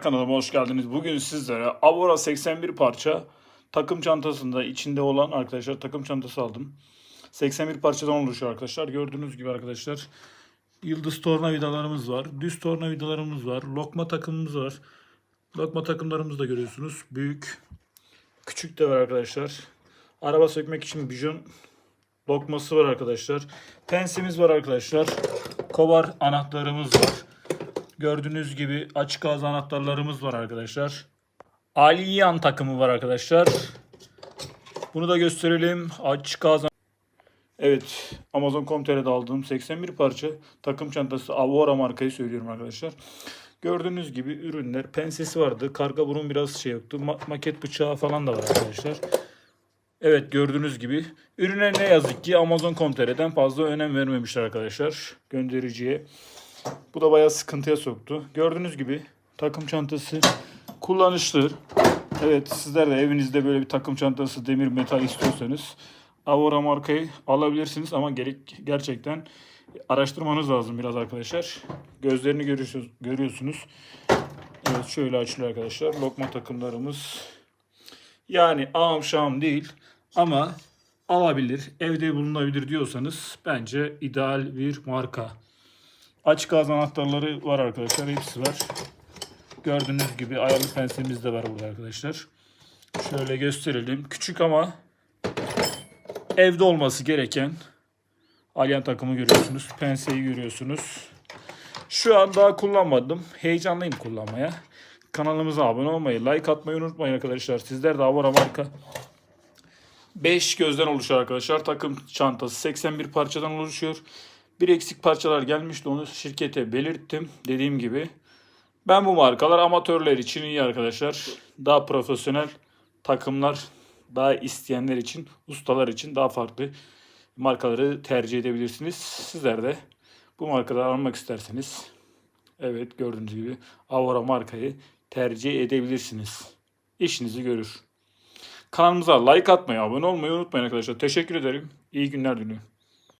Kanalıma hoş geldiniz. Bugün sizlere Avora 81 parça takım çantasında içinde olan arkadaşlar takım çantası aldım. 81 parçadan oluşuyor arkadaşlar. Gördüğünüz gibi arkadaşlar yıldız tornavidalarımız var. Düz tornavidalarımız var. Lokma takımımız var. Lokma takımlarımızı da görüyorsunuz. Büyük, küçük de var arkadaşlar. Araba sökmek için bijon lokması var arkadaşlar. Pensimiz var arkadaşlar. Kovar anahtarımız var. Gördüğünüz gibi açık ağız anahtarlarımız var arkadaşlar. Aliyan takımı var arkadaşlar. Bunu da gösterelim. Açık ağız Evet, Amazon.com.tr'de aldığım 81 parça takım çantası Avora markayı söylüyorum arkadaşlar. Gördüğünüz gibi ürünler pensesi vardı. Karga burun biraz şey yoktu. Ma- maket bıçağı falan da var arkadaşlar. Evet gördüğünüz gibi ürüne ne yazık ki Amazon.com.tr'den fazla önem vermemişler arkadaşlar göndericiye. Bu da bayağı sıkıntıya soktu. Gördüğünüz gibi takım çantası kullanışlı. Evet sizler de evinizde böyle bir takım çantası demir metal istiyorsanız Avora markayı alabilirsiniz ama gerek gerçekten araştırmanız lazım biraz arkadaşlar. Gözlerini görüyorsunuz. görüyorsunuz. Evet şöyle açılıyor arkadaşlar. Lokma takımlarımız. Yani ağam şam değil ama alabilir, evde bulunabilir diyorsanız bence ideal bir marka. Açık ağız anahtarları var arkadaşlar. Hepsi var. Gördüğünüz gibi ayarlı pensimiz de var burada arkadaşlar. Şöyle gösterelim. Küçük ama evde olması gereken alyan takımı görüyorsunuz. Penseyi görüyorsunuz. Şu an daha kullanmadım. Heyecanlıyım kullanmaya. Kanalımıza abone olmayı, like atmayı unutmayın arkadaşlar. Sizler de Avora marka 5 gözden oluşuyor arkadaşlar. Takım çantası 81 parçadan oluşuyor. Bir eksik parçalar gelmişti onu şirkete belirttim. Dediğim gibi. Ben bu markalar amatörler için iyi arkadaşlar. Daha profesyonel takımlar, daha isteyenler için, ustalar için daha farklı markaları tercih edebilirsiniz. Sizler de bu markaları almak isterseniz evet gördüğünüz gibi Avora markayı tercih edebilirsiniz. İşinizi görür. Kanalımıza like atmayı, abone olmayı unutmayın arkadaşlar. Teşekkür ederim. İyi günler diliyorum.